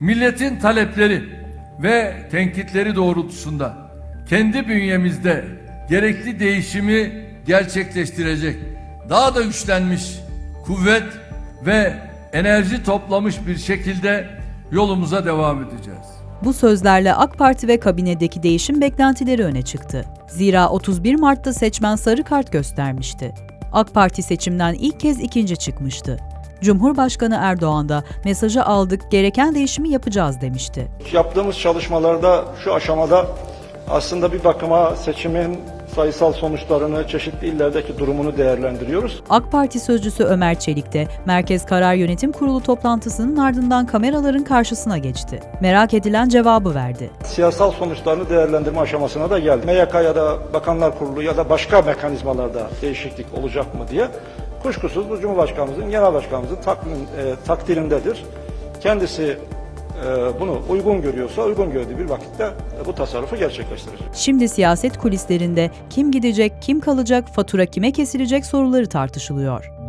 Milletin talepleri ve tenkitleri doğrultusunda kendi bünyemizde gerekli değişimi gerçekleştirecek, daha da güçlenmiş, kuvvet ve enerji toplamış bir şekilde yolumuza devam edeceğiz. Bu sözlerle AK Parti ve kabinedeki değişim beklentileri öne çıktı. Zira 31 Mart'ta seçmen sarı kart göstermişti. AK Parti seçimden ilk kez ikinci çıkmıştı. Cumhurbaşkanı Erdoğan da mesajı aldık, gereken değişimi yapacağız demişti. Yaptığımız çalışmalarda şu aşamada aslında bir bakıma seçimin sayısal sonuçlarını, çeşitli illerdeki durumunu değerlendiriyoruz. AK Parti sözcüsü Ömer Çelik de Merkez Karar Yönetim Kurulu toplantısının ardından kameraların karşısına geçti. Merak edilen cevabı verdi. Siyasal sonuçlarını değerlendirme aşamasına da geldi. MYK ya da Bakanlar Kurulu ya da başka mekanizmalarda değişiklik olacak mı diye kuşkusuz bu Cumhurbaşkanımızın, Genel Başkanımızın takdim, e, takdirindedir. Kendisi bunu uygun görüyorsa uygun gördüğü bir vakitte e, bu tasarrufu gerçekleştirecek. Şimdi siyaset kulislerinde kim gidecek, kim kalacak, fatura kime kesilecek soruları tartışılıyor.